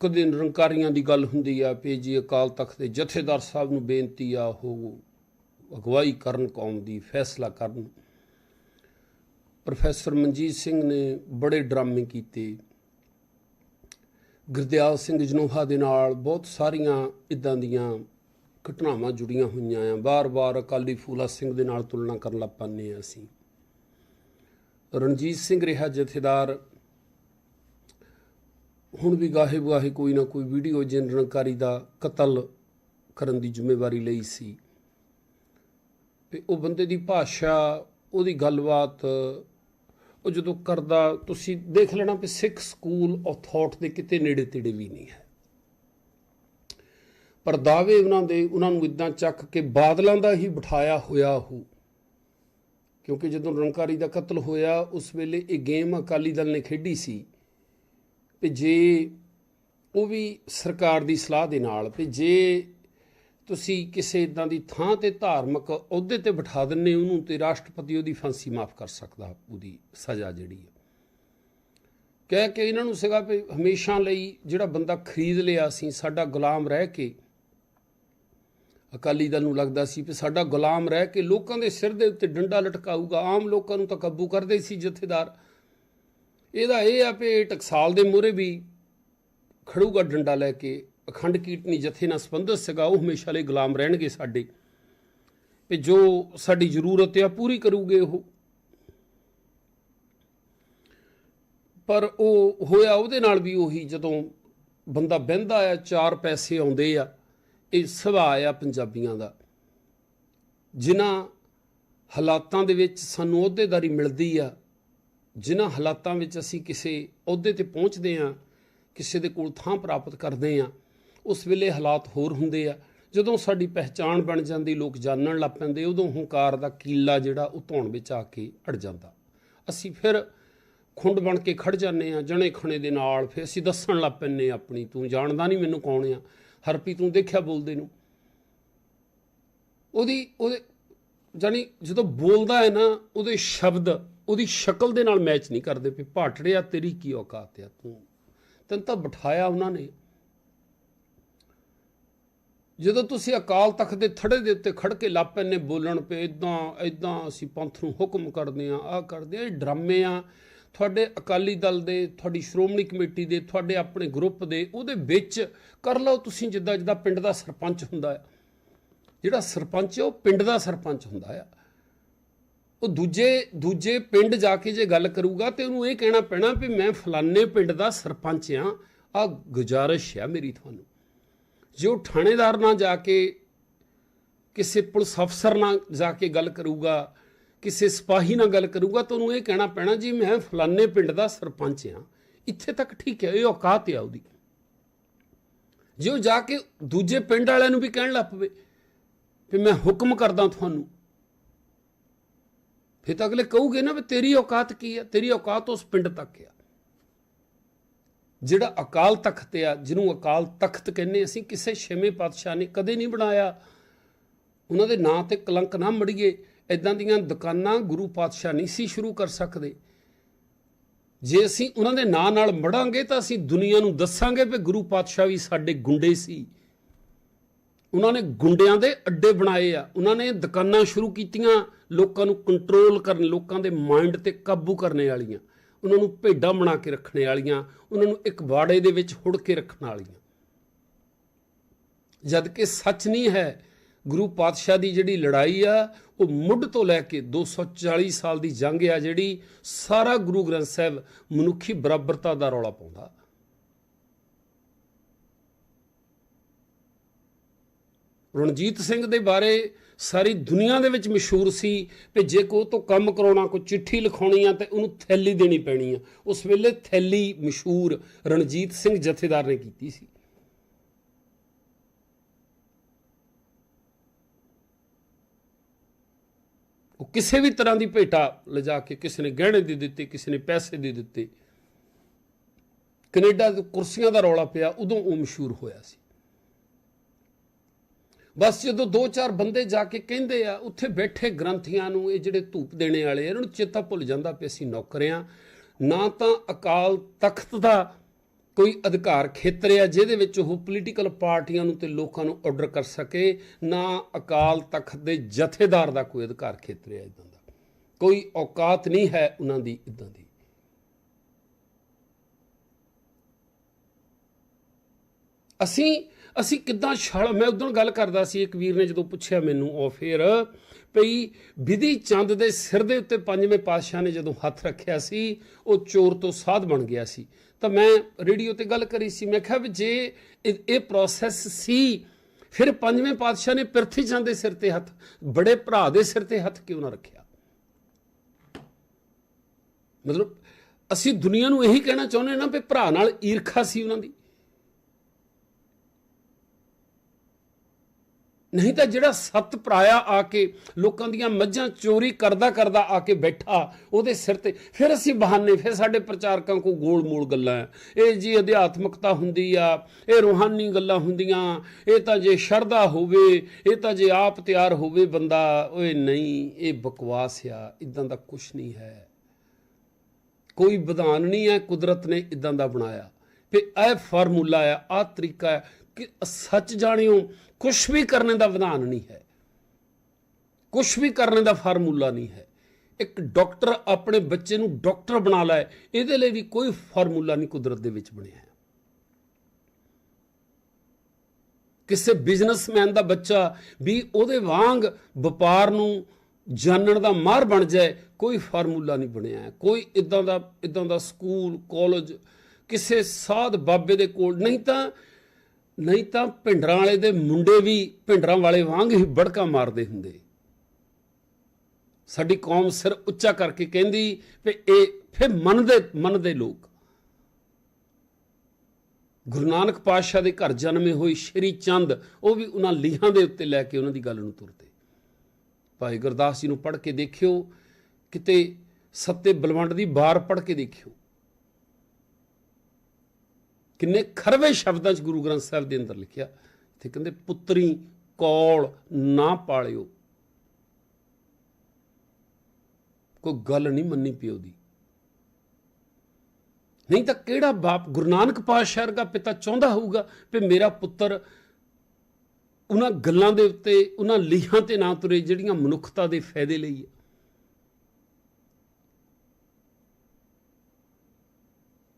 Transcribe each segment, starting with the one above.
ਕਦੇ ਨਿਰੰਕਾਰੀਆਂ ਦੀ ਗੱਲ ਹੁੰਦੀ ਆ, ਵੀ ਜੀ ਅਕਾਲ ਤਖਤ ਦੇ ਜਥੇਦਾਰ ਸਾਹਿਬ ਨੂੰ ਬੇਨਤੀ ਆ, ਉਹ ਅਗਵਾਈ ਕਰਨ, ਕੌਮ ਦੀ ਫੈਸਲਾ ਕਰਨ। ਪ੍ਰੋਫੈਸਰ ਮਨਜੀਤ ਸਿੰਘ ਨੇ ਬੜੇ ਡਰਾਮੇ ਕੀਤੇ। ਗੁਰਦਿਆਲ ਸਿੰਘ ਜਨੋਹਾ ਦੇ ਨਾਲ ਬਹੁਤ ਸਾਰੀਆਂ ਇਦਾਂ ਦੀਆਂ ਘਟਨਾਵਾਂ ਜੁੜੀਆਂ ਹੋਈਆਂ ਆ। ਬਾਰ-ਬਾਰ ਅਕਾਲੀ ਫੂਲਾ ਸਿੰਘ ਦੇ ਨਾਲ ਤੁਲਨਾ ਕਰਨ ਲੱਗ ਪੰਨੇ ਆ ਅਸੀਂ। ਰਣਜੀਤ ਸਿੰਘ ਰਿਹਾ ਜਥੇਦਾਰ ਹੁਣ ਵੀ ਗਾਹੇ ਬੁਆਹੇ ਕੋਈ ਨਾ ਕੋਈ ਵੀਡੀਓ ਜਨਰਲਕਾਰੀ ਦਾ ਕਤਲ ਕਰਨ ਦੀ ਜ਼ਿੰਮੇਵਾਰੀ ਲਈ ਸੀ। ਤੇ ਉਹ ਬੰਦੇ ਦੀ ਭਾਸ਼ਾ, ਉਹਦੀ ਗੱਲਬਾਤ, ਉਹ ਜਦੋਂ ਕਰਦਾ, ਤੁਸੀਂ ਦੇਖ ਲੈਣਾ ਕਿ ਸਿੱਖ ਸਕੂਲ ਆਫ ਥਾਟ ਦੇ ਕਿਤੇ ਨੇੜੇ ਤੇੜੇ ਵੀ ਨਹੀਂ ਹੈ। ਪਰ ਦਾਅਵੇ ਉਹਨਾਂ ਦੇ, ਉਹਨਾਂ ਨੂੰ ਇਦਾਂ ਚੱਕ ਕੇ ਬਾਦਲਾਂ ਦਾ ਹੀ ਬਿਠਾਇਆ ਹੋਇਆ ਹੋ। ਕਿਉਂਕਿ ਜਦੋਂ ਨਿਰੰਕਾਰੀ ਦਾ ਕਤਲ ਹੋਇਆ, ਉਸ ਵੇਲੇ ਇਹ ਗੇਮ ਅਕਾਲੀ ਦਲ ਨੇ ਖੇਡੀ ਸੀ। ਵੀ ਜੇ ਉਹ ਵੀ ਸਰਕਾਰ ਦੀ ਸਲਾਹ ਦੇ ਨਾਲ ਵੀ ਜੇ ਤੁਸੀਂ ਕਿਸੇ ਇਦਾਂ ਦੀ ਥਾਂ ਤੇ ਧਾਰਮਿਕ ਅਹੁਦੇ ਤੇ ਬਿਠਾ ਦਿੰਨੇ ਉਹਨੂੰ ਤੇ ਰਾਸ਼ਟਰਪਤੀ ਉਹਦੀ ਫਾਂਸੀ ਮਾਫ ਕਰ ਸਕਦਾ, ਉਹਦੀ ਸਜ਼ਾ ਜਿਹੜੀ ਹੈ। ਕਹਿ ਕੇ ਇਹਨਾਂ ਨੂੰ ਸੀਗਾ ਵੀ ਹਮੇਸ਼ਾ ਲਈ ਜਿਹੜਾ ਬੰਦਾ ਖਰੀਦ ਲਿਆ ਸੀ, ਸਾਡਾ ਗੁਲਾਮ ਰਹਿ ਕੇ, ਅਕਾਲੀ ਦਲ ਨੂੰ ਲੱਗਦਾ ਸੀ ਕਿ ਸਾਡਾ ਗੁਲਾਮ ਰਹਿ ਕੇ ਲੋਕਾਂ ਦੇ ਸਿਰ ਦੇ ਉੱਤੇ ਡੰਡਾ ਲਟਕਾਊਗਾ, ਆਮ ਲੋਕਾਂ ਨੂੰ ਤਾਂ ਕਾਬੂ ਕਰਦੇ ਸੀ ਜਥੇਦਾਰ। ਇਹਦਾ ਇਹ ਆ ਵੀ ਟਕਸਾਲ ਦੇ ਮੂਹਰੇ ਵੀ ਖੜੂਗਾ ਡੰਡਾ ਲੈ ਕੇ, ਅਖੰਡ ਕੀਰਤਨੀ ਜਥੇ ਨਾਲ ਸੰਬੰਧਿਤ ਸੀਗਾ, ਉਹ ਹਮੇਸ਼ਾ ਲਈ ਗੁਲਾਮ ਰਹਿਣਗੇ ਸਾਡੇ। ਵੀ ਜੋ ਸਾਡੀ ਜ਼ਰੂਰਤ ਆ, ਪੂਰੀ ਕਰੂਗੇ ਉਹ। ਪਰ ਉਹ ਹੋਇਆ ਉਹਦੇ ਨਾਲ ਵੀ ਉਹੀ, ਜਦੋਂ ਬੰਦਾ ਬਹਿੰਦਾ ਆ, ਚਾਰ ਪੈਸੇ ਆਉਂਦੇ ਆ, ਇਹ ਸੁਭਾਅ ਆ ਪੰਜਾਬੀਆਂ ਦਾ। ਜਿਨ੍ਹਾਂ ਹਾਲਾਤਾਂ ਦੇ ਵਿੱਚ ਸਾਨੂੰ ਅਹੁਦੇਦਾਰੀ ਮਿਲਦੀ ਆ ਜਿਨ੍ਹਾਂ ਹਾਲਾਤਾਂ ਵਿੱਚ ਅਸੀਂ ਕਿਸੇ ਅਹੁਦੇ ਤੇ ਪਹੁੰਚਦੇ ਆ ਕਿਸੇ ਦੇ ਕੋਲ ਥਾਂ ਪ੍ਰਾਪਤ ਕਰਦੇ ਆ ਉਸ ਵੇਲੇ ਹਾਲਾਤ ਹੋਰ ਹੁੰਦੇ ਆ। ਜਦੋਂ ਸਾਡੀ ਪਹਿਚਾਣ ਬਣ ਜਾਂਦੀ, ਲੋਕ ਜਾਣਨ ਲੱਗ ਪੈਂਦੇ, ਉਦੋਂ ਹੰਕਾਰ ਦਾ ਕੀਲਾ ਜਿਹੜਾ ਉਹ ਧੌਣ ਵਿੱਚ ਆ ਕੇ ਅੜ ਜਾਂਦਾ। ਅਸੀਂ ਫਿਰ ਖੁੰਡ ਬਣ ਕੇ ਖੜ ਜਾਂਦੇ ਆ ਜਣੇ ਖਣੇ ਦੇ ਨਾਲ ਫਿਰ ਅਸੀਂ ਦੱਸਣ ਲੱਗ ਪੈਂਦੇ ਆਪਣੀ, ਤੂੰ ਜਾਣਦਾ ਨਹੀਂ ਮੈਨੂੰ ਕੌਣ ਆ? ਹਰਪੀ ਤੂੰ ਦੇਖਿਆ ਬੋਲਦੇ ਨੂੰ? ਉਹਦੀ, ਉਹਦੇ ਜਾਨੀ ਜਦੋਂ ਬੋਲਦਾ ਹੈ ਨਾ, ਉਹਦੇ ਸ਼ਬਦ ਉਹਦੀ ਸ਼ਕਲ ਦੇ ਨਾਲ ਮੈਚ ਨਹੀਂ ਕਰਦੇ ਪਏ ਭਾਟੜਿਆ ਤੇਰੀ ਕੀ ਔਕਾਤ ਆ ਤੂੰ। ਤੈਨੂੰ ਤਾਂ ਬਿਠਾਇਆ ਉਹਨਾਂ ਨੇ। ਜਦੋਂ ਤੁਸੀਂ ਅਕਾਲ ਤਖਤ ਦੇ ਥੜੇ ਦੇ ਉੱਤੇ ਖੜ ਕੇ ਲਾਪੇ ਨੇ ਬੋਲਣ ਪਏ ਇਦਾਂ ਇਦਾਂ ਅਸੀਂ ਪੰਥ ਨੂੰ ਹੁਕਮ ਕਰਦੇ ਆ ਆ ਕਰਦੇ ਆ ਇਹ ਡਰਾਮੇ ਆ। ਤੁਹਾਡੇ ਅਕਾਲੀ ਦਲ ਦੇ, ਤੁਹਾਡੀ ਸ਼੍ਰੋਮਣੀ ਕਮੇਟੀ ਦੇ, ਤੁਹਾਡੇ ਆਪਣੇ ਗਰੁੱਪ ਦੇ, ਉਹਦੇ ਵਿੱਚ ਕਰ ਲਓ ਤੁਸੀਂ ਜਿੱਦਾਂ ਜਿੱਦਾਂ ਪਿੰਡ ਦਾ ਸਰਪੰਚ ਹੁੰਦਾ ਆ। ਜਿਹੜਾ ਸਰਪੰਚ ਹੈ ਉਹ ਪਿੰਡ ਦਾ ਸਰਪੰਚ ਹੁੰਦਾ ਆ। ਉਹ ਦੂਜੇ ਦੂਜੇ ਪਿੰਡ ਜਾ ਕੇ ਜੇ ਗੱਲ ਕਰੂਗਾ ਤੇ ਉਹਨੂੰ ਇਹ ਕਹਿਣਾ ਪੈਣਾ ਵੀ ਮੈਂ ਫਲਾਣੇ ਪਿੰਡ ਦਾ ਸਰਪੰਚ ਆ। ਆ ਗੁਜ਼ਾਰਿਸ਼ ਆ ਮੇਰੀ ਤੁਹਾਨੂੰ। ਜੇ ਉਹ ਥਾਣੇਦਾਰ ਨਾਲ ਜਾ ਕੇ, ਕਿਸੇ ਪੁਲਿਸ ਅਫਸਰ ਨਾਲ ਜਾ ਕੇ ਗੱਲ ਕਰੂਗਾ, ਕਿਸੇ ਸਿਪਾਹੀ ਨਾਲ ਗੱਲ ਕਰੂਗਾ ਤਾਂ ਉਹਨੂੰ ਇਹ ਕਹਿਣਾ ਪੈਣਾ ਜੀ ਮੈਂ ਫਲਾਣੇ ਪਿੰਡ ਦਾ ਸਰਪੰਚ ਆ। ਇੱਥੇ ਤੱਕ ਠੀਕ ਹੈ, ਇਹ ਔਕਾਤ ਆ ਉਹਦੀ। ਜੇ ਉਹ ਜਾ ਕੇ ਦੂਜੇ ਪਿੰਡ ਵਾਲਿਆਂ ਨੂੰ ਵੀ ਕਹਿਣ ਲੱਗ ਪਵੇ, ਵੀ ਮੈਂ ਹੁਕਮ ਕਰਦਾ ਤੁਹਾਨੂੰ ਫਿਰ ਤਾਂ ਅਗਲੇ ਕਹੂਗੇ ਨਾ ਵੀ ਤੇਰੀ ਔਕਾਤ ਕੀ ਆ? ਤੇਰੀ ਔਕਾਤ ਉਸ ਪਿੰਡ ਤੱਕ ਆ। ਜਿਹੜਾ ਅਕਾਲ ਤਖਤ ਆ, ਜਿਹਨੂੰ ਅਕਾਲ ਤਖਤ ਕਹਿੰਦੇ ਅਸੀਂ, ਕਿਸੇ ਛੇਵੇਂ ਪਾਤਸ਼ਾਹ ਨੇ ਕਦੇ ਨਹੀਂ ਬਣਾਇਆ। ਉਹਨਾਂ ਦੇ ਨਾਂ ਤੇ ਕਲੰਕ ਨਾ ਮੜੀਏ। ਇਦਾਂ ਦੀਆਂ ਦੁਕਾਨਾਂ ਗੁਰੂ ਪਾਤਸ਼ਾਹ ਨਹੀਂ ਸੀ ਸ਼ੁਰੂ ਕਰ ਸਕਦੇ। ਜੇ ਅਸੀਂ ਉਹਨਾਂ ਦੇ ਨਾਂ ਨਾਲ ਮੜਾਂਗੇ ਤਾਂ ਅਸੀਂ ਦੁਨੀਆ ਨੂੰ ਦੱਸਾਂਗੇ ਕਿ ਗੁਰੂ ਪਾਤਸ਼ਾਹ ਵੀ ਸਾਡੇ ਗੁੰਡੇ ਸੀ। ਉਹਨਾਂ ਨੇ ਗੁੰਡਿਆਂ ਦੇ ਅੱਡੇ ਬਣਾਏ ਆ। ਉਹਨਾਂ ਨੇ ਦੁਕਾਨਾਂ ਸ਼ੁਰੂ ਕੀਤੀਆਂ, ਲੋਕਾਂ ਨੂੰ ਕੰਟਰੋਲ ਕਰਨ, ਲੋਕਾਂ ਦੇ ਮਾਈਂਡ ਤੇ ਕਾਬੂ ਕਰਨੇ ਵਾਲੀਆਂ। ਉਹਨਾਂ ਨੂੰ ਭੇਡਾਂ ਬਣਾ ਕੇ ਰੱਖਣੇ ਵਾਲੀਆਂ, ਉਹਨਾਂ ਨੂੰ ਇੱਕ ਬਾੜੇ ਦੇ ਵਿੱਚ ਹੁੜ ਕੇ ਰੱਖਣ ਵਾਲੀਆਂ। ਜਦ ਕਿ ਸੱਚ ਨਹੀਂ ਹੈ, ਗੁਰੂ ਪਾਤਸ਼ਾਹ ਦੀ ਜਿਹੜੀ ਲੜਾਈ ਆ, ਉਹ ਮੁੱਢ ਤੋਂ ਲੈ ਕੇ 240 ਸਾਲ ਦੀ ਜੰਗ ਆ ਜਿਹੜੀ ਸਾਰਾ ਗੁਰੂ ਗ੍ਰੰਥ ਸਾਹਿਬ ਮਨੁੱਖੀ ਬਰਾਬਰਤਾ ਦਾ ਰੌਲਾ ਪਾਉਂਦਾ। ਰਣਜੀਤ ਸਿੰਘ ਦੇ ਬਾਰੇ ਸਾਰੀ ਦੁਨੀਆ ਦੇ ਵਿੱਚ ਮਸ਼ਹੂਰ ਸੀ ਕਿ ਜੇ ਕੋ ਤੋਂ ਕੰਮ ਕਰਾਉਣਾ, ਕੋਈ ਚਿੱਠੀ ਲਿਖਾਉਣੀ ਆ ਤੇ ਉਹਨੂੰ ਥੈਲੀ ਦੇਣੀ ਪੈਣੀ ਆ। ਉਸ ਵੇਲੇ ਥੈਲੀ ਮਸ਼ਹੂਰ ਰਣਜੀਤ ਸਿੰਘ ਜਥੇਦਾਰ ਨੇ ਕੀਤੀ ਸੀ। ਉਹ ਕਿਸੇ ਵੀ ਤਰ੍ਹਾਂ ਦੀ ਭੇਟਾ ਲਿਜਾ ਕੇ, ਕਿਸੇ ਨੇ ਗਹਿਣੇ ਦੇ ਦਿੱਤੇ, ਕਿਸੇ ਨੇ ਪੈਸੇ ਦੇ ਦਿੱਤੇ, ਕੈਨੇਡਾ ਦੇ ਕੁਰਸੀਆਂ ਦਾ ਰੌਲਾ ਪਿਆ, ਉਦੋਂ ਉਹ ਮਸ਼ਹੂਰ ਹੋਇਆ ਸੀ। ਬਸ ਜਦੋਂ ਦੋ ਚਾਰ ਬੰਦੇ ਜਾ ਕੇ ਕਹਿੰਦੇ ਆ, ਉੱਥੇ ਬੈਠੇ ਗ੍ਰੰਥੀਆਂ ਨੂੰ, ਇਹ ਜਿਹੜੇ ਧੂਪ ਦੇਣੇ ਵਾਲੇ, ਇਹਨਾਂ ਨੂੰ ਚੇਤਾ ਭੁੱਲ ਜਾਂਦਾ ਪਿਆ ਅਸੀਂ ਨੌਕਰਿਆਂ। ਨਾ ਤਾਂ ਅਕਾਲ ਤਖਤ ਦਾ ਕੋਈ ਅਧਿਕਾਰ ਖੇਤਰ ਆ ਜਿਹਦੇ ਵਿੱਚ ਉਹ ਪੋਲੀਟੀਕਲ ਪਾਰਟੀਆਂ ਨੂੰ ਤੇ ਲੋਕਾਂ ਨੂੰ ਆਰਡਰ ਕਰ ਸਕੇ, ਨਾ ਅਕਾਲ ਤਖਤ ਦੇ ਜਥੇਦਾਰ ਦਾ ਕੋਈ ਅਧਿਕਾਰ ਖੇਤਰ ਆ ਇਦਾਂ ਦਾ। ਕੋਈ ਔਕਾਤ ਨਹੀਂ ਹੈ ਉਹਨਾਂ ਦੀ ਇਦਾਂ ਦੀ। ਅਸੀਂ ਅਸੀਂ ਕਿੱਦਾਂ ਛਲ, ਮੈਂ ਉਦੋਂ ਗੱਲ ਕਰਦਾ ਸੀ, ਇੱਕ ਵੀਰ ਨੇ ਜਦੋਂ ਪੁੱਛਿਆ ਮੈਨੂੰ ਉਹ ਫਿਰ ਭਈ ਵਿਧੀ ਚੰਦ ਦੇ ਸਿਰ ਦੇ ਉੱਤੇ ਪੰਜਵੇਂ ਪਾਤਸ਼ਾਹ ਨੇ ਜਦੋਂ ਹੱਥ ਰੱਖਿਆ ਸੀ, ਉਹ ਚੋਰ ਤੋਂ ਸਾਧ ਬਣ ਗਿਆ ਸੀ। ਤਾਂ ਮੈਂ ਰੇਡੀਓ ਤੇ ਗੱਲ ਕਰੀ ਸੀ, ਮੈਂ ਕਿਹਾ ਵੀ ਜੇ ਇਹ ਪ੍ਰੋਸੈਸ ਸੀ, ਫਿਰ ਪੰਜਵੇਂ ਪਾਤਸ਼ਾਹ ਨੇ ਪ੍ਰਿਥੀ ਚੰਦ ਦੇ ਸਿਰ ਤੇ ਹੱਥ, ਬੜੇ ਭਰਾ ਦੇ ਸਿਰ ਤੇ ਹੱਥ ਕਿਉਂ ਨਾ ਰੱਖਿਆ? ਮਤਲਬ ਅਸੀਂ ਦੁਨੀਆ ਨੂੰ ਇਹੀ ਕਹਿਣਾ ਚਾਹੁੰਦੇ ਨਾ ਵੀ ਭਰਾ ਨਾਲ ਈਰਖਾ ਸੀ ਉਹਨਾਂ ਦੀ। ਨਹੀਂ ਤਾਂ ਜਿਹੜਾ ਸੱਤ ਪਰਾਇਆ ਆ ਕੇ ਲੋਕਾਂ ਦੀਆਂ ਮੱਝਾਂ ਚੋਰੀ ਕਰਦਾ ਕਰਦਾ ਆ ਕੇ ਬੈਠਾ, ਉਹਦੇ ਸਿਰ ਤੇ ਫਿਰ ਅਸੀਂ ਬਹਾਨੇ, ਫਿਰ ਸਾਡੇ ਪ੍ਰਚਾਰਕਾਂ ਕੋ ਗੋਲ ਮੋਲ ਗੱਲਾਂ ਇਹ ਜੀ ਅਧਿਆਤਮਕਤਾ ਹੁੰਦੀ ਆ, ਇਹ ਰੂਹਾਨੀ ਗੱਲਾਂ ਹੁੰਦੀਆਂ, ਇਹ ਤਾਂ ਜੇ ਸ਼ਰਧਾ ਹੋਵੇ, ਇਹ ਤਾਂ ਜੇ ਆਪ ਤਿਆਰ ਹੋਵੇ ਬੰਦਾ, ਓਏ ਨਹੀਂ, ਇਹ ਬਕਵਾਸ ਆ, ਇਦਾਂ ਦਾ ਕੁਝ ਨਹੀਂ ਹੈ। ਕੋਈ ਵਿਧਾਨ ਨਹੀਂ ਹੈ ਕੁਦਰਤ ਨੇ ਇਦਾਂ ਦਾ ਬਣਾਇਆ। ਵੀ ਇਹ ਫਾਰਮੂਲਾ ਆ ਆ ਤਰੀਕਾ ਹੈ ਕਿ ਸੱਚ ਜਾਣਿਓ ਕੁਝ ਵੀ ਕਰਨੇ ਦਾ ਵਿਧਾਨ ਨਹੀਂ ਹੈ। ਕੁਝ ਵੀ ਕਰਨੇ ਦਾ ਫਾਰਮੂਲਾ ਨਹੀਂ ਹੈ। ਇੱਕ ਡਾਕਟਰ ਆਪਣੇ ਬੱਚੇ ਨੂੰ ਡਾਕਟਰ ਬਣਾ ਲੈ, ਇਹਦੇ ਲਈ ਵੀ ਕੋਈ ਫਾਰਮੂਲਾ ਨਹੀਂ ਕੁਦਰਤ ਦੇ ਵਿੱਚ ਬਣਿਆ ਹੈ। ਕਿਸੇ ਬਿਜ਼ਨਸਮੈਨ ਦਾ ਬੱਚਾ ਵੀ ਉਹਦੇ ਵਾਂਗ ਵਪਾਰ ਨੂੰ ਜਾਣਨ ਦਾ ਮਾਹਰ ਬਣ ਜਾਏ, ਕੋਈ ਫਾਰਮੂਲਾ ਨਹੀਂ ਬਣਿਆ ਕੋਈ ਇਦਾਂ ਦਾ ਇਦਾਂ ਦਾ ਸਕੂਲ, ਕਾਲਜ ਕਿਸੇ ਸਾਧ ਬਾਬੇ ਦੇ ਕੋਲ, ਨਹੀਂ ਤਾਂ ਨਹੀਂ ਤਾਂ ਭਿੰਡਰਾਂ ਵਾਲੇ ਦੇ ਮੁੰਡੇ ਵੀ ਭਿੰਡਰਾਂ ਵਾਲੇ ਵਾਂਗ ਹੀ ਬੜਕਾ ਮਾਰਦੇ ਹੁੰਦੇ। ਸਾਡੀ ਕੌਮ ਸਿਰ ਉੱਚਾ ਕਰਕੇ ਕਹਿੰਦੀ ਵੀ ਇਹ ਫਿਰ ਮੰਨਦੇ ਮੰਨਦੇ ਲੋਕ। ਗੁਰੂ ਨਾਨਕ ਪਾਤਸ਼ਾਹ ਦੇ ਘਰ ਜਨਮੇ ਹੋਏ ਸ਼੍ਰੀ ਚੰਦ, ਉਹ ਵੀ ਉਹਨਾਂ ਲੀਹਾਂ ਦੇ ਉੱਤੇ ਲੈ ਕੇ ਉਹਨਾਂ ਦੀ ਗੱਲ ਨੂੰ ਤੁਰਦੇ। ਭਾਈ ਗੁਰਦਾਸ ਜੀ ਨੂੰ ਪੜ੍ਹ ਕੇ ਦੇਖਿਓ, ਕਿਤੇ ਸੱਤੇ ਬਲਵੰਡ ਦੀ ਬਾਰ ਪੜ੍ਹ ਕੇ ਦੇਖਿਓ। ਕਿੰਨੇ ਖਰਵੇ ਸ਼ਬਦਾਂ 'ਚ ਗੁਰੂ ਗ੍ਰੰਥ ਸਾਹਿਬ ਦੇ ਅੰਦਰ ਲਿਖਿਆ। ਇੱਥੇ ਕਹਿੰਦੇ, ਪੁੱਤਰੀ ਕੌਲ ਨਾ ਪਾਲਿਓ। ਕੋਈ ਗੱਲ ਨਹੀਂ ਮੰਨੀ ਪਿਓ ਦੀ। ਨਹੀਂ ਤਾਂ ਕਿਹੜਾ ਬਾਪ ਗੁਰੂ ਨਾਨਕ ਪਾਤਸ਼ਾਹ ਵਰਗਾ ਪਿਤਾ ਚਾਹੁੰਦਾ ਹੋਊਗਾ ਵੀ ਮੇਰਾ ਪੁੱਤਰ ਉਹਨਾਂ ਗੱਲਾਂ ਦੇ ਉੱਤੇ, ਉਹਨਾਂ ਲੀਹਾਂ ਤੇ ਨਾ ਤੁਰੇ, ਜਿਹੜੀਆਂ ਮਨੁੱਖਤਾ ਦੇ ਫਾਇਦੇ ਲਈ ਹੈ।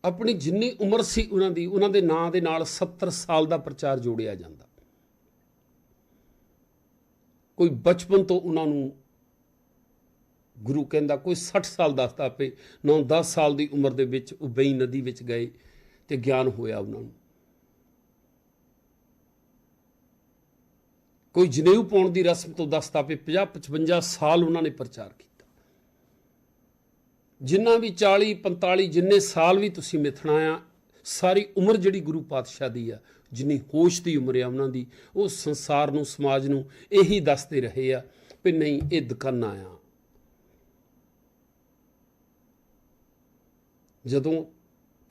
ਆਪਣੀ ਜਿੰਨੀ ਉਮਰ ਸੀ ਉਹਨਾਂ ਦੀ, ਉਹਨਾਂ ਦੇ ਨਾਂ ਦੇ ਨਾਲ 70 ਸਾਲ ਦਾ ਪ੍ਰਚਾਰ ਜੋੜਿਆ ਜਾਂਦਾ। ਕੋਈ ਬਚਪਨ ਤੋਂ ਉਹਨਾਂ ਨੂੰ ਗੁਰੂ ਕਹਿੰਦਾ, ਕੋਈ 60 ਸਾਲ ਦੱਸਦਾ ਪਏ 9-10 ਸਾਲ ਦੀ ਉਮਰ ਦੇ ਵਿੱਚ ਉਹ ਬਈ ਨਦੀ ਵਿੱਚ ਗਏ ਤੇ ਗਿਆਨ ਹੋਇਆ ਉਹਨਾਂ ਨੂੰ। ਕੋਈ ਜਨੇਊ ਪਾਉਣ ਦੀ ਰਸਮ ਤੋਂ ਦੱਸਦਾ ਪਏ 50-55 ਸਾਲ ਉਹਨਾਂ ਨੇ ਪ੍ਰਚਾਰ ਕੀਤਾ। ਜਿੰਨਾ ਵੀ 40 45 ਜਿੰਨੇ ਸਾਲ ਵੀ ਤੁਸੀਂ ਮਿਥਣਾ ਆ, ਸਾਰੀ ਉਮਰ ਜਿਹੜੀ ਗੁਰੂ ਪਾਤਸ਼ਾਹ ਦੀ ਆ, ਜਿੰਨੀ ਹੋਸ਼ ਦੀ ਉਮਰ ਆ ਉਹਨਾਂ ਦੀ, ਉਹ ਸੰਸਾਰ ਨੂੰ, ਸਮਾਜ ਨੂੰ ਇਹੀ ਦੱਸਦੇ ਰਹੇ ਆ ਵੀ ਨਹੀਂ, ਇਹ ਦੁਕਾਨਾਂ ਆ। ਜਦੋਂ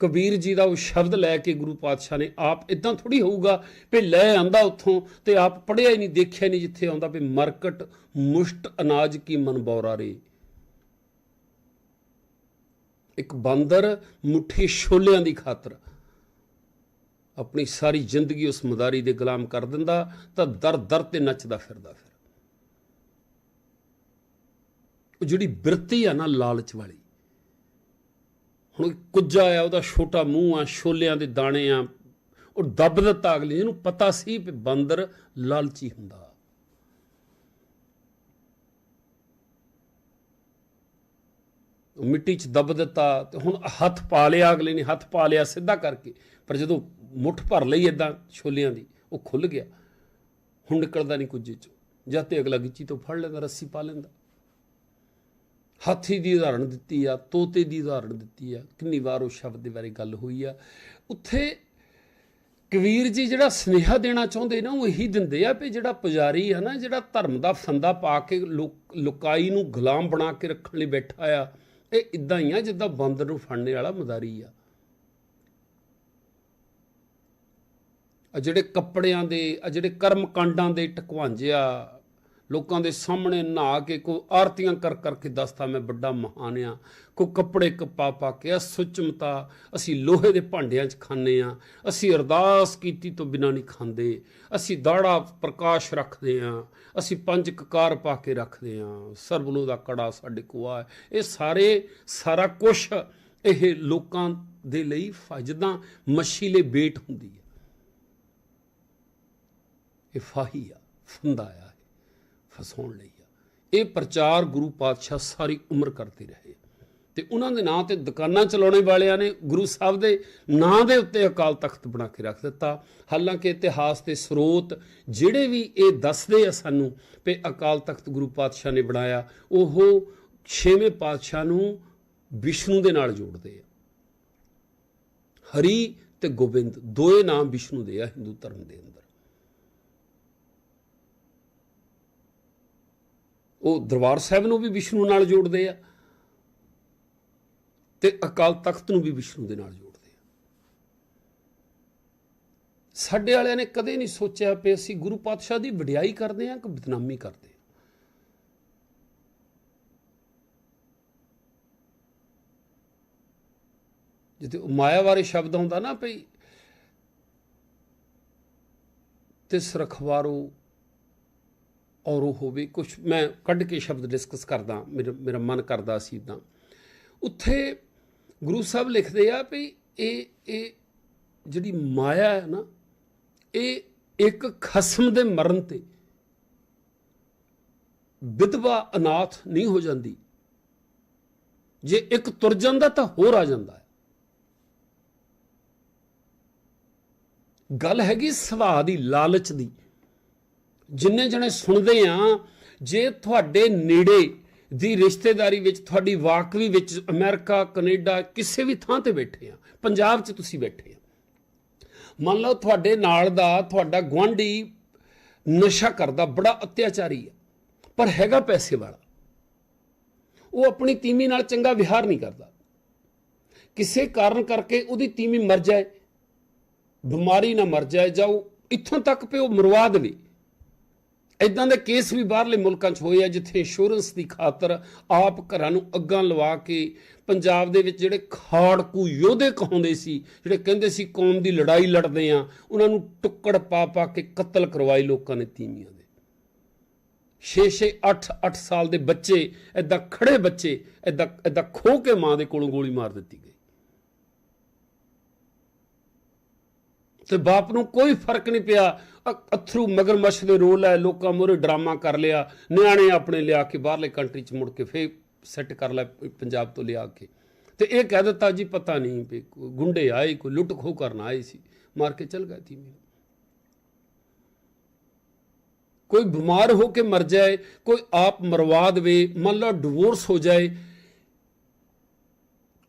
ਕਬੀਰ ਜੀ ਦਾ ਉਹ ਸ਼ਬਦ ਲੈ ਕੇ ਗੁਰੂ ਪਾਤਸ਼ਾਹ ਨੇ ਆਪ ਇਦਾਂ ਥੋੜੀ ਹੋਊਗਾ ਵੀ ਲੈ ਆਂਦਾ ਉੱਥੋਂ ਤੇ ਆਪ ਪੜਿਆ ਹੀ ਨਹੀਂ, ਦੇਖਿਆ ਨਹੀਂ ਜਿੱਥੇ ਆਉਂਦਾ ਵੀ ਮਰਕਟ ਮੁਸ਼ਟ ਅਨਾਜ ਕੀ ਮਨਬੌਰਾ ਰੇ। ਇੱਕ ਬਾਂਦਰ ਮੁੱਠੀ ਛੋਲਿਆਂ ਦੀ ਖਾਤਰ ਆਪਣੀ ਸਾਰੀ ਜ਼ਿੰਦਗੀ ਉਸ ਮਦਾਰੀ ਦੇ ਗੁਲਾਮ ਕਰ ਦਿੰਦਾ, ਤਾਂ ਦਰ ਦਰ ਤੇ ਨੱਚਦਾ ਫਿਰਦਾ ਫਿਰ। ਉਹ ਜਿਹੜੀ ਬਿਰਤੀ ਆ ਨਾ ਲਾਲਚ ਵਾਲੀ, ਹੁਣ ਕੁੱਜਾ ਆ, ਉਹਦਾ ਛੋਟਾ ਮੂੰਹ ਆ, ਛੋਲਿਆਂ ਦੇ ਦਾਣੇ ਆ, ਉਹ ਦੱਬ ਦਿੱਤਾ ਅਗਲੇ, ਜਿਹਨੂੰ ਪਤਾ ਸੀ ਕਿ ਬਾਂਦਰ ਲਾਲਚੀ ਹੁੰਦਾ ਉਹ ਮਿੱਟੀ 'ਚ ਦੱਬ ਦਿੱਤਾ ਤੇ ਹੁਣ ਹੱਥ ਪਾ ਲਿਆ, ਅਗਲੇ ਨੇ ਹੱਥ ਪਾ ਲਿਆ ਸਿੱਧਾ ਕਰਕੇ। ਪਰ ਜਦੋਂ ਮੁੱਠ ਭਰ ਲਈ ਇਦਾਂ ਛੋਲਿਆਂ ਦੀ, ਉਹ ਖੁੱਲ ਗਿਆ। ਹੁਣ ਨਿਕਲਦਾ ਨਹੀਂ ਕੁਝ ਚੋਂ। ਜਾਂ ਤੇ ਅਗਲਾ ਗਿੱਚੀ ਤੋਂ ਫੜ ਲੈਂਦਾ, ਰੱਸੀ ਪਾ ਲੈਂਦਾ। ਹਾਥੀ ਦੀ ਉਦਾਹਰਣ ਦਿੱਤੀ ਆ, ਤੋਤੇ ਦੀ ਉਦਾਹਰਣ ਦਿੱਤੀ ਆ। ਕਿੰਨੀ ਵਾਰ ਉਹ ਸ਼ਬਦ ਦੇ ਬਾਰੇ ਗੱਲ ਹੋਈ ਆ। ਉੱਥੇ ਕਬੀਰ ਜੀ ਜਿਹੜਾ ਸਨੇਹਾ ਦੇਣਾ ਚਾਹੁੰਦੇ ਨਾ, ਉਹ ਇਹੀ ਦਿੰਦੇ ਆ ਵੀ ਜਿਹੜਾ ਪੁਜਾਰੀ ਹੈ ਨਾ, ਜਿਹੜਾ ਧਰਮ ਦਾ ਫੰਦਾ ਪਾ ਕੇ ਲੋਕ- ਲੁਕਾਈ ਨੂੰ ਗੁਲਾਮ ਬਣਾ ਕੇ ਰੱਖਣ ਲਈ ਬੈਠਾ ਆ ਇਹ ਇਦਾਂ ਹੀ ਆ ਜਿੱਦਾਂ ਬਾਂਦਰ ਨੂੰ ਫੜਨੇ ਵਾਲਾ ਮਦਾਰੀ ਆ। ਆ ਜਿਹੜੇ ਕੱਪੜਿਆਂ ਦੇ, ਆ ਜਿਹੜੇ ਕਰਮ ਕਾਂਡਾਂ ਦੇ ਟਕਵਾਂਜਿਆ ਲੋਕਾਂ ਦੇ ਸਾਹਮਣੇ ਨਹਾ ਕੇ ਕੋ ਆਰਤੀਆਂ ਕਰ ਕਰਕੇ ਦੱਸਦਾ ਮੈਂ ਵੱਡਾ ਮਹਾਨ ਆ। ਕੋ ਕੱਪੜੇ ਕੱਪਾ ਪਾ ਕੇ ਸੁਚਮਤਾ ਅਸੀਂ ਲੋਹੇ ਦੇ ਭਾਂਡਿਆਂ 'ਚ ਖਾਂਦੇ ਆ, ਅਸੀਂ ਅਰਦਾਸ ਕੀਤੀ ਤੋਂ ਬਿਨਾ ਨਹੀਂ ਖਾਂਦੇ, ਅਸੀਂ ਦਾੜਾ ਪ੍ਰਕਾਸ਼ ਰੱਖਦੇ ਆ, ਅਸੀਂ ਪੰਜ ਕਕਾਰ ਪਾ ਕੇ ਰੱਖਦੇ ਆ ਸਰਬਲੋ ਦਾ ਕੜਾ ਸਾਡੇ ਕੋ ਆ। ਇਹ ਸਾਰੇ, ਸਾਰਾ ਕੁਝ ਇਹ ਲੋਕਾਂ ਦੇ ਲਈ ਫਜਦਾਂ ਮਸ਼ੀਲੇ ਬੇਟ ਹੁੰਦੀ ਹੈ ਇਹ ਫਾਹੀ ਆ, ਫੰਦਾ ਆ, ਇਹ ਫਸਾਉਣ ਲਈ ਆ। ਇਹ ਪ੍ਰਚਾਰ ਗੁਰੂ ਪਾਤਸ਼ਾਹ ਸਾਰੀ ਉਮਰ ਕਰਦੇ ਰਹੇ। ਤੇ ਉਹਨਾਂ ਦੇ ਨਾਂ ਤੇ ਦੁਕਾਨਾਂ ਚਲਾਉਣੇ ਵਾਲਿਆਂ ਨੇ ਗੁਰੂ ਸਾਹਿਬ ਦੇ ਨਾਂ ਦੇ ਉੱਤੇ ਅਕਾਲ ਤਖਤ ਬਣਾ ਕੇ ਰੱਖ ਦਿੱਤਾ। ਹਾਲਾਂਕਿ ਇਤਿਹਾਸ ਦੇ ਸਰੋਤ ਜਿਹੜੇ ਵੀ ਇਹ ਦੱਸਦੇ ਆ ਸਾਨੂੰ ਕਿ ਅਕਾਲ ਤਖਤ ਗੁਰੂ ਪਾਤਸ਼ਾਹ ਨੇ ਬਣਾਇਆ, ਉਹ ਛੇਵੇਂ ਪਾਤਸ਼ਾਹ ਨੂੰ ਵਿਸ਼ਨੂੰ ਦੇ ਨਾਲ ਜੋੜਦੇ ਆ। ਹਰੀ ਤੇ ਗੋਬਿੰਦ ਦੋਏ ਨਾਮ ਵਿਸ਼ਨੂੰ ਦੇ ਆ ਹਿੰਦੂ ਧਰਮ ਦੇ ਅੰਦਰ। ਉਹ ਦਰਬਾਰ ਸਾਹਿਬ ਨੂੰ ਵੀ ਵਿਸ਼ਨੂੰ ਨਾਲ ਜੋੜਦੇ ਆ। ਤੇ ਅਕਾਲ ਤਖਤ ਨੂੰ ਵੀ ਵਿਸ਼ਨੂੰ ਦੇ ਨਾਲ ਜੋੜਦੇ ਆ। ਸਾਡੇ ਵਾਲਿਆਂ ਨੇ ਕਦੇ ਨਹੀਂ ਸੋਚਿਆ ਕਿ ਅਸੀਂ ਗੁਰੂ ਪਾਤਸ਼ਾਹ ਦੀ ਵਡਿਆਈ ਕਰਦੇ ਆ ਕਿ ਬਦਨਾਮੀ ਕਰਦੇ ਆ ਜਿੱਤੇ ਮਾਇਆ ਬਾਰੇ ਸ਼ਬਦ ਆਉਂਦਾ ਨਾ ਭਈ, ਤਿਸ ਰਖਵਾਰੋ ਔਰ ਉਹ ਹੋਵੇ ਕੁਝ ਮੈਂ ਕੱਢ ਕੇ ਸ਼ਬਦ ਡਿਸਕਸ ਕਰਦਾ, ਮੇਰਾ ਮੇਰਾ ਮਨ ਕਰਦਾ ਸੀ ਇਦਾਂ ਉੱਥੇ ਗੁਰੂ ਸਾਹਿਬ ਲਿਖਦੇ ਆ ਵੀ ਇਹ ਇਹ ਜਿਹੜੀ ਮਾਇਆ ਹੈ ਨਾ, ਇਹ ਇੱਕ ਖਸਮ ਦੇ ਮਰਨ ਤੇ ਵਿਧਵਾ ਅਨਾਥ ਨਹੀਂ ਹੋ ਜਾਂਦੀ। ਜੇ ਇੱਕ ਤੁਰ ਜਾਂਦਾ ਤਾਂ ਹੋਰ ਆ ਜਾਂਦਾ ਹੈ। ਗੱਲ ਹੈਗੀ ਸੁਭਾਅ ਦੀ, ਲਾਲਚ ਦੀ। ਜਿੰਨੇ ਜਣੇ ਸੁਣਦੇ ਆ, ਜੇ ਤੁਹਾਡੇ ਨੇੜੇ ਦੀ ਰਿਸ਼ਤੇਦਾਰੀ ਵਿੱਚ, ਤੁਹਾਡੀ ਵਾਕਵੀ ਵਿੱਚ ਅਮਰੀਕਾ, ਕੈਨੇਡਾ ਕਿਸੇ ਵੀ ਥਾਂ ਤੇ ਬੈਠੇ ਆ। ਪੰਜਾਬ 'ਚ ਤੁਸੀਂ ਬੈਠੇ ਆ। ਮੰਨ ਲਓ ਤੁਹਾਡੇ ਨਾਲ ਦਾ, ਤੁਹਾਡਾ ਗਵਾਂਢੀ ਨਸ਼ਾ ਕਰਦਾ, ਬੜਾ ਅਤਿਆਚਾਰੀ ਹੈ ਪਰ ਹੈਗਾ ਪੈਸੇ ਵਾਲਾ। ਉਹ ਆਪਣੀ ਤੀਮੀ ਨਾਲ ਚੰਗਾ ਵਿਹਾਰ ਨਹੀਂ ਕਰਦਾ। ਕਿਸੇ ਕਾਰਨ ਕਰਕੇ ਉਹਦੀ ਤੀਮੀ ਮਰ ਜਾਏ, ਬਿਮਾਰੀ ਨਾ ਮਰ ਜਾਏ, ਜਾਂ ਉਹ ਇੱਥੋਂ ਤੱਕ ਪੇ ਉਹ ਮਰਵਾ ਦੇਵੇ ਇਦਾਂ ਦੇ ਕੇਸ ਵੀ ਬਾਹਰਲੇ ਮੁਲਕਾਂ 'ਚ ਹੋਏ ਆ, ਜਿੱਥੇ ਇੰਸ਼ੋਰੈਂਸ ਦੀ ਖਾਤਰ ਆਪ ਘਰਾਂ ਨੂੰ ਅੱਗਾਂ ਲਵਾ ਕੇ ਪੰਜਾਬ ਦੇ ਵਿੱਚ ਜਿਹੜੇ ਖਾੜਕੂ ਯੋਧੇ ਕਹਾਉਂਦੇ ਸੀ, ਜਿਹੜੇ ਕਹਿੰਦੇ ਸੀ ਕੌਮ ਦੀ ਲੜਾਈ ਲੜਦੇ ਆ, ਉਹਨਾਂ ਨੂੰ ਟੁੱਕੜ ਪਾ ਪਾ ਕੇ ਕਤਲ ਕਰਵਾਏ ਲੋਕਾਂ ਨੇ ਤੀਮੀਆਂ ਦੇ। 6-6 8-8 ਸਾਲ ਦੇ ਬੱਚੇ ਐਦਾਂ ਖੜੇ ਬੱਚੇ ਐਦਾਂ ਐਦਾਂ ਖੋ ਕੇ ਮਾਂ ਦੇ ਕੋਲੋਂ ਗੋਲੀ ਮਾਰ ਦਿੱਤੀ ਗਈ। ਤੇ ਬਾਪ ਨੂੰ ਕੋਈ ਫ਼ਰਕ ਨਹੀਂ ਪਿਆ। ਅਥਰੂ ਮਗਰਮੱਛ ਦੇ ਰੋਲ ਹੈ ਲੋਕਾਂ ਮੋਰੇ ਡਰਾਮਾ ਕਰ ਲਿਆ। ਨਿਆਣੇ ਆਪਣੇ ਲਿਆ ਕੇ ਬਾਹਰਲੇ ਕੰਟਰੀ 'ਚ ਮੁੜ ਕੇ ਫੇਰ ਸੈੱਟ ਕਰ ਲੈ ਪੰਜਾਬ ਤੋਂ ਲਿਆ ਕੇ। ਤੇ ਇਹ ਕਹਿ ਦਿੱਤਾ ਜੀ, ਪਤਾ ਨਹੀਂ ਵੀ ਗੁੰਡੇ ਆਏ, ਕੋਈ ਲੁੱਟ ਖੋ ਕਰਨ ਆਏ ਸੀ। ਮਾਰ ਕੇ ਚਲ ਗਏ ਤੀ ਮੈਨੂੰ ਕੋਈ ਬਿਮਾਰ ਹੋ ਕੇ ਮਰ ਜਾਏ, ਕੋਈ ਆਪ ਮਰਵਾ ਦੇਵੇ, ਮੰਨ ਲਓ ਡਿਵੋਰਸ ਹੋ ਜਾਏ।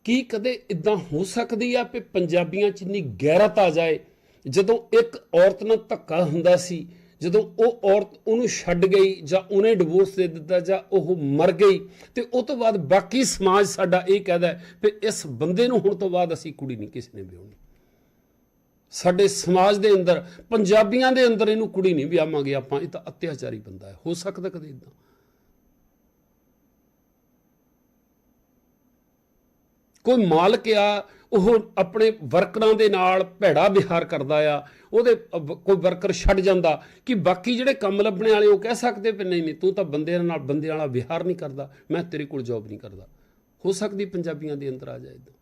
ਕੀ ਕਦੇ ਇਦਾਂ ਹੋ ਸਕਦੀ ਆ ਕਿ ਪੰਜਾਬੀਆਂ 'ਚ ਇੰਨੀ ਗੈਰਤ ਆ ਜਾਏ? ਜਦੋਂ ਇੱਕ ਔਰਤ ਨਾਲ ਧੱਕਾ ਹੁੰਦਾ ਸੀ, ਜਦੋਂ ਉਹ ਔਰਤ ਉਹਨੂੰ ਛੱਡ ਗਈ ਜਾਂ ਉਹਨੇ ਡਿਵੋਰਸ ਦੇ ਦਿੱਤਾ ਜਾਂ ਉਹ ਮਰ ਗਈ, ਤੇ ਉਹ ਤੋਂ ਬਾਅਦ ਬਾਕੀ ਸਮਾਜ ਸਾਡਾ ਇਹ ਕਹਦਾ ਕਿ ਇਸ ਬੰਦੇ ਨੂੰ ਹੁਣ ਤੋਂ ਬਾਅਦ ਅਸੀਂ ਕੁੜੀ ਨਹੀਂ, ਕਿਸੇ ਨੇ ਵਿਆਹਣੀ। ਸਾਡੇ ਸਮਾਜ ਦੇ ਅੰਦਰ, ਪੰਜਾਬੀਆਂ ਦੇ ਅੰਦਰ ਇਹਨੂੰ ਕੁੜੀ ਨਹੀਂ ਵਿਆਹਾਂਗੇ ਆਪਾਂ, ਇਹ ਤਾਂ ਅਤਿਆਚਾਰੀ ਬੰਦਾ ਹੈ, ਹੋ ਸਕਦਾ ਕਦੇ ਇਦਾਂ ਕੋਈ ਮਾਲਕ ਆ ਉਹ ਆਪਣੇ ਵਰਕਰਾਂ ਦੇ ਨਾਲ ਭੈੜਾ ਵਿਹਾਰ ਕਰਦਾ ਆ, ਉਹਦੇ ਕੋਈ ਵਰਕਰ ਛੱਡ ਜਾਂਦਾ ਕਿ ਬਾਕੀ ਜਿਹੜੇ ਕੰਮ ਲੱਭਣੇ ਵਾਲੇ ਉਹ ਕਹਿ ਸਕਦੇ ਵੀ ਨਹੀਂ ਨਹੀਂ ਤੂੰ ਤਾਂ ਬੰਦਿਆਂ ਨਾਲ, ਬੰਦਿਆਂ ਵਾਲਾ ਵਿਹਾਰ ਨਹੀਂ ਕਰਦਾ, ਮੈਂ ਤੇਰੇ ਕੋਲ ਜੌਬ ਨਹੀਂ ਕਰਦਾ। ਹੋ ਸਕਦੀ ਪੰਜਾਬੀਆਂ ਦੇ ਅੰਦਰ ਆ ਜਾਏ ਇਦਾਂ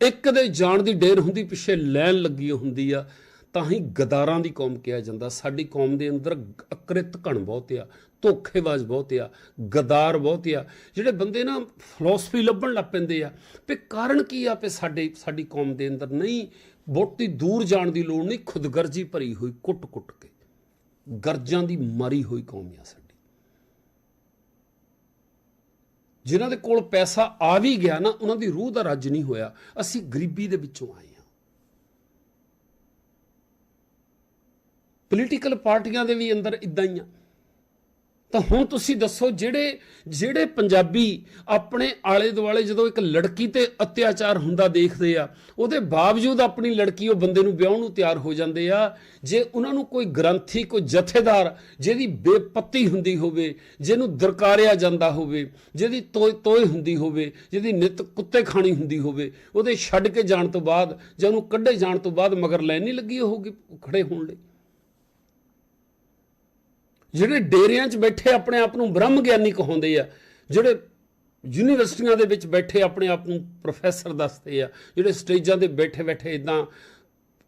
ਇੱਕ ਦੇ ਜਾਣ ਦੀ ਡੇਰ ਹੁੰਦੀ, ਪਿੱਛੇ ਲੈਣ ਲੱਗੀ ਹੁੰਦੀ ਆ ਤਾਂ ਹੀ ਗਦਾਰਾਂ ਦੀ ਕੌਮ ਕਿਹਾ ਜਾਂਦਾ। ਸਾਡੀ ਕੌਮ ਦੇ ਅੰਦਰ ਅਕ੍ਰਿਤ ਘਣ ਬਹੁਤ ਆ, ਧੋਖੇਬਾਜ਼ ਬਹੁਤ ਆ, ਗਦਾਰ ਬਹੁਤ ਆ। ਜਿਹੜੇ ਬੰਦੇ ਨਾ ਫਿਲਾਸਫੀ ਲੱਭਣ ਲੱਗ ਪੈਂਦੇ ਆ, ਵੀ ਕਾਰਨ ਕੀ ਆ ਵੀ ਸਾਡੇ, ਸਾਡੀ ਕੌਮ ਦੇ ਅੰਦਰ ਨਹੀਂ, ਬਹੁਤੀ ਦੂਰ ਜਾਣ ਦੀ ਲੋੜ ਨਹੀਂ, ਖੁਦਗਰਜੀ ਭਰੀ ਹੋਈ, ਕੁੱਟ-ਕੁੱਟ ਕੇ। ਗਰਜਾਂ ਦੀ ਮਾਰੀ ਹੋਈ ਕੌਮ ਆ ਸਾਡੀ। ਜਿਨ੍ਹਾਂ ਦੇ ਕੋਲ ਪੈਸਾ ਆ ਵੀ ਗਿਆ ਨਾ, ਉਹਨਾਂ ਦੀ ਰੂਹ ਦਾ ਰੱਜ ਨਹੀਂ ਹੋਇਆ। ਅਸੀਂ ਗਰੀਬੀ ਦੇ ਵਿੱਚੋਂ ਆਏ ਹਾਂ ਪੋਲੀਟੀਕਲ ਪਾਰਟੀਆਂ ਦੇ ਵੀ ਅੰਦਰ ਇਦਾਂ ਹੀ ਆ। ਤਾਂ ਹੁਣ ਤੁਸੀਂ ਦੱਸੋ ਜਿਹੜੇ ਜਿਹੜੇ ਪੰਜਾਬੀ ਆਪਣੇ ਆਲੇ ਦੁਆਲੇ ਜਦੋਂ ਇੱਕ ਲੜਕੀ ਤੇ ਅਤਿਆਚਾਰ ਹੁੰਦਾ ਦੇਖਦੇ ਆ, ਉਹਦੇ ਬਾਵਜੂਦ ਆਪਣੀ ਲੜਕੀ ਉਹ ਬੰਦੇ ਨੂੰ ਵਿਆਹਣ ਨੂੰ ਤਿਆਰ ਹੋ ਜਾਂਦੇ ਆ, ਜੇ ਉਹਨਾਂ ਨੂੰ ਕੋਈ ਗ੍ਰੰਥੀ, ਕੋਈ ਜਥੇਦਾਰ ਜਿਹਦੀ ਬੇਪੱਤੀ ਹੁੰਦੀ ਹੋਵੇ, ਜਿਹਨੂੰ ਦਰਕਾਰਿਆ ਜਾਂਦਾ ਹੋਵੇ, ਜਿਹਦੀ ਤੋਏ ਤੋਏ ਹੁੰਦੀ ਹੋਵੇ, ਜਿਹਦੀ ਨਿਤ ਕੁੱਤੇ ਖਾਣੀ ਹੁੰਦੀ ਹੋਵੇ, ਉਹਦੇ ਛੱਡ ਕੇ ਜਾਣ ਤੋਂ ਬਾਅਦ ਜਾਂ ਉਹਨੂੰ ਕੱਢੇ ਜਾਣ ਤੋਂ ਬਾਅਦ ਮਗਰ ਲੈਣ ਨਹੀਂ ਲੱਗੀ ਹੋਊਗੀ ਖੜੇ ਹੋਣ ਲਈ। ਜਿਹੜੇ ਡੇਰਿਆਂ 'ਚ ਬੈਠੇ ਆਪਣੇ ਆਪ ਨੂੰ ਬ੍ਰਹਮ ਗਿਆਨੀ ਕਹਾਉਂਦੇ ਆ, ਜਿਹੜੇ ਯੂਨੀਵਰਸਿਟੀਆਂ ਦੇ ਵਿੱਚ ਬੈਠੇ ਆਪਣੇ ਆਪ ਨੂੰ ਪ੍ਰੋਫੈਸਰ ਦੱਸਦੇ ਆ, ਜਿਹੜੇ ਸਟੇਜਾਂ ਤੇ ਬੈਠੇ ਬੈਠੇ ਇਦਾਂ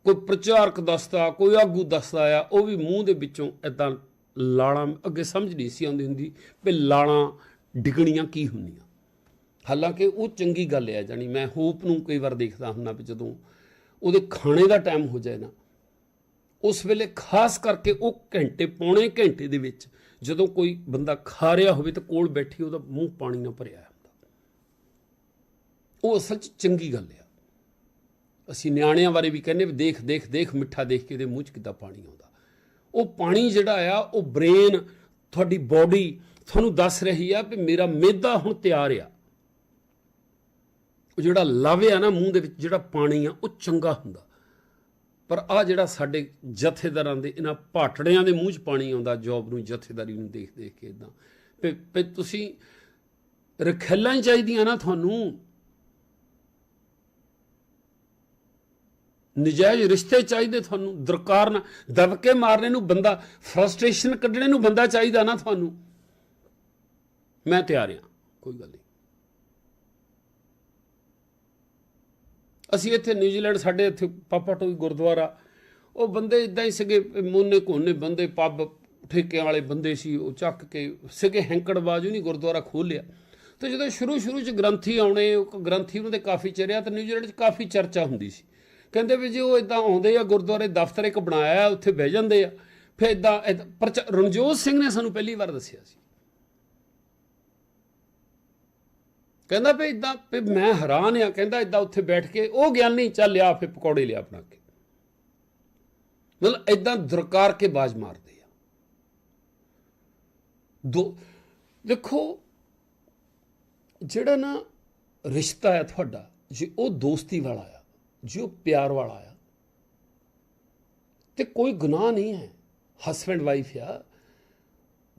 ਕੋਈ ਪ੍ਰਚਾਰਕ ਦੱਸਦਾ, ਕੋਈ ਆਗੂ ਦੱਸਦਾ ਆ, ਉਹ ਵੀ ਮੂੰਹ ਦੇ ਵਿੱਚੋਂ ਇਦਾਂ ਲਾਲਾਂ, ਅੱਗੇ ਸਮਝ ਨਹੀਂ ਸੀ ਆਉਂਦੀ ਹੁੰਦੀ ਵੀ ਲਾਲਾਂ ਡਿਗਣੀਆਂ ਕੀ ਹੁੰਦੀਆਂ। ਹਾਲਾਂਕਿ ਉਹ ਚੰਗੀ ਗੱਲ ਆ ਜਾਨੀ ਮੈਂ ਹੋਪ ਨੂੰ ਕਈ ਵਾਰ ਦੇਖਦਾ ਹੁੰਨਾ ਵੀ ਜਦੋਂ ਉਹਦੇ ਖਾਣੇ ਦਾ ਟਾਈਮ ਹੋ ਜਾਏ ਨਾ ਉਸ ਵੇਲੇ ਖਾਸ ਕਰਕੇ ਉਹ ਘੰਟੇ, ਪੌਣੇ ਘੰਟੇ ਦੇ ਵਿੱਚ ਜਦੋਂ ਕੋਈ ਬੰਦਾ ਖਾ ਰਿਹਾ ਹੋਵੇ ਤਾਂ ਕੋਲ ਬੈਠੀ ਉਹਦਾ ਮੂੰਹ ਪਾਣੀ ਨਾਲ ਭਰਿਆ ਹੁੰਦਾ। ਉਹ ਅਸਲ 'ਚ ਚੰਗੀ ਗੱਲ ਆ। ਅਸੀਂ ਨਿਆਣਿਆਂ ਬਾਰੇ ਵੀ ਕਹਿੰਦੇ ਵੀ ਦੇਖ ਦੇਖ ਦੇਖ, ਮਿੱਠਾ ਦੇਖ ਕੇ ਉਹਦੇ ਮੂੰਹ 'ਚ ਕਿੱਦਾਂ ਪਾਣੀ ਆਉਂਦਾ। ਉਹ ਪਾਣੀ ਜਿਹੜਾ ਆ, ਉਹ ਬ੍ਰੇਨ, ਤੁਹਾਡੀ ਬਾਡੀ ਤੁਹਾਨੂੰ ਦੱਸ ਰਹੀ ਆ ਵੀ ਮੇਰਾ ਮਿਹਦਾ ਹੁਣ ਤਿਆਰ ਆ। ਉਹ ਜਿਹੜਾ ਲਵ ਆ ਨਾ ਮੂੰਹ ਦੇ ਵਿੱਚ ਜਿਹੜਾ ਪਾਣੀ ਆ, ਉਹ ਚੰਗਾ ਹੁੰਦਾ। ਪਰ ਆ ਜਿਹੜਾ ਸਾਡੇ ਜਥੇਦਾਰਾਂ ਦੇ, ਇਹਨਾਂ ਭਾਟੜਿਆਂ ਦੇ ਮੂੰਹ 'ਚ ਪਾਣੀ ਆਉਂਦਾ, ਜੋਬ ਨੂੰ ਜਥੇਦਾਰੀ ਨੂੰ ਦੇਖ ਦੇਖ ਕੇ ਇਦਾਂ। ਵੀ ਤੁਸੀਂ ਰਖੈਲਾਂ ਹੀ ਚਾਹੀਦੀਆਂ ਨਾ ਤੁਹਾਨੂੰ। ਨਜਾਇਜ਼ ਰਿਸ਼ਤੇ ਚਾਹੀਦੇ ਤੁਹਾਨੂੰ, ਦਰਕਾਰ ਨਾ, ਦਬਕੇ ਮਾਰਨੇ ਨੂੰ ਬੰਦਾ, ਫਰਸਟ੍ਰੇਸ਼ਨ ਕੱਢਣੇ ਨੂੰ ਬੰਦਾ ਚਾਹੀਦਾ ਨਾ ਤੁਹਾਨੂੰ। ਮੈਂ ਤਿਆਰ ਹਾਂ, ਕੋਈ ਗੱਲ ਨਹੀਂ। ਅਸੀਂ ਇੱਥੇ ਨਿਊਜ਼ੀਲੈਂਡ, ਸਾਡੇ ਇੱਥੇ ਪਾਪਾ ਟੋਈ ਗੁਰਦੁਆਰਾ। ਉਹ ਬੰਦੇ ਇਦਾਂ ਹੀ ਸੀਗੇ ਮੋਨੇ ਕੋਨੇ ਬੰਦੇ, ਪੱਬ ਠੇਕਿਆਂ ਵਾਲੇ ਬੰਦੇ ਸੀ, ਉਹ ਚੱਕ ਕੇ ਸੀਗੇ, ਹੈਂਕੜ ਬਾਜੂ ਨਹੀਂ ਗੁਰਦੁਆਰਾ ਖੋਲਿਆ ਤੇ ਜਦੋਂ ਸ਼ੁਰੂ ਸ਼ੁਰੂ ਚ ਗ੍ਰੰਥੀ ਆਉਣੇ, ਉਹ ਗ੍ਰੰਥੀ ਉਹਨਾਂ ਦੇ ਕਾਫੀ ਚਿਰਿਆ, ਤੇ ਨਿਊਜ਼ੀਲੈਂਡ 'ਚ ਕਾਫੀ ਚਰਚਾ ਹੁੰਦੀ ਸੀ। ਕਹਿੰਦੇ ਵੀ ਜੇ, ਉਹ ਇਦਾਂ ਆਉਂਦੇ ਆ, ਗੁਰਦੁਆਰੇ ਦਫ਼ਤਰ ਇੱਕ ਬਣਾਇਆ, ਉੱਥੇ ਬਹਿ ਜਾਂਦੇ ਆ। ਫਿਰ ਇਦਾਂ ਰਣਜੋਤ ਸਿੰਘ ਨੇ ਸਾਨੂੰ ਪਹਿਲੀ ਵਾਰ ਦੱਸਿਆ ਸੀ। ਕਹਿੰਦਾ ਵੀ ਇਦਾਂ ਵੀ ਮੈਂ ਹੈਰਾਨ ਆ, ਕਹਿੰਦਾ ਇਦਾਂ ਉੱਥੇ ਬੈਠ ਕੇ, ਉਹ ਗਿਆਨੀ ਚੱਲ ਲਿਆ ਫੇ ਪਕੌੜੇ ਲਿਆ ਬਣਾ ਕੇ। ਮਤਲਬ ਇਦਾਂ ਦਰਕਾਰ ਕੇ ਬਾਜ ਮਾਰਦੇ ਆ। ਦੋ, ਦੇਖੋ, ਜਿਹੜਾ ਨਾ ਰਿਸ਼ਤਾ ਹੈ ਤੁਹਾਡਾ, ਜੇ ਉਹ ਦੋਸਤੀ ਵਾਲਾ ਆ, ਜੇ ਉਹ ਪਿਆਰ ਵਾਲਾ ਆ, ਤੇ ਕੋਈ ਗੁਨਾਹ ਨਹੀਂ ਹੈ। ਹਸਬੰਡ ਵਾਈਫ ਆ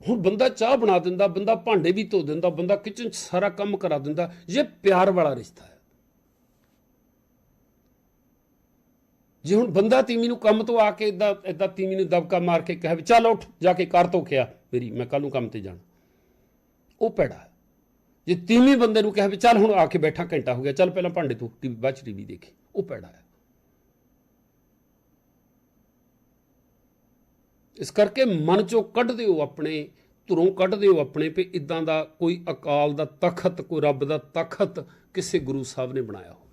ਹੁਣ ਬੰਦਾ ਚਾਹ ਬਣਾ ਦਿੰਦਾ, ਬੰਦਾ ਭਾਂਡੇ ਵੀ ਧੋ ਦਿੰਦਾ, ਬੰਦਾ ਕਿਚਨ 'ਚ ਸਾਰਾ ਕੰਮ ਕਰਾ ਦਿੰਦਾ, ਇਹ ਪਿਆਰ ਵਾਲਾ ਰਿਸ਼ਤਾ ਹੈ। ਜੇ ਹੁਣ ਬੰਦਾ ਤੀਮੀ ਨੂੰ ਕੰਮ ਤੋਂ ਆ ਕੇ ਇਦਾਂ ਇਦਾਂ ਤੀਮੀ ਨੂੰ ਦਬਕਾ ਮਾਰ ਕੇ ਕਹੇ ਵੀ ਚੱਲ ਉੱਠ, ਜਾ ਕੇ ਕਰ ਧੋ ਖਿਆ ਮੇਰੀ, ਮੈਂ ਕੱਲ ਨੂੰ ਕੰਮ ਤੇ ਜਾਣਾ। ਉਹ ਪੈੜਾ ਜੇ ਤੀਮੀ ਬੰਦੇ ਨੂੰ ਕਹੇ ਵੀ ਚੱਲ ਹੁਣ ਆ ਕੇ ਬੈਠਾ, ਘੰਟਾ ਹੋ ਗਿਆ, ਚੱਲ ਪਹਿਲਾਂ ਭਾਂਡੇ ਧੋ, ਟੀਵੀ, ਬਾਅਦ ਟੀਵੀ ਦੇਖੀ, ਉਹ ਪੈੜਾ ਹੈ। ਇਸ ਕਰਕੇ ਮਨ ਚੋਂ ਕੱਢ ਦਿਓ ਆਪਣੇ, ਧੁਰੋਂ ਕੱਢ ਦਿਓ ਆਪਣੇ ਵੀ ਇਦਾਂ ਦਾ ਕੋਈ ਅਕਾਲ ਦਾ ਤਖਤ, ਕੋਈ ਰੱਬ ਦਾ ਤਖਤ ਕਿਸੇ ਗੁਰੂ ਸਾਹਿਬ ਨੇ ਬਣਾਇਆ ਹੋ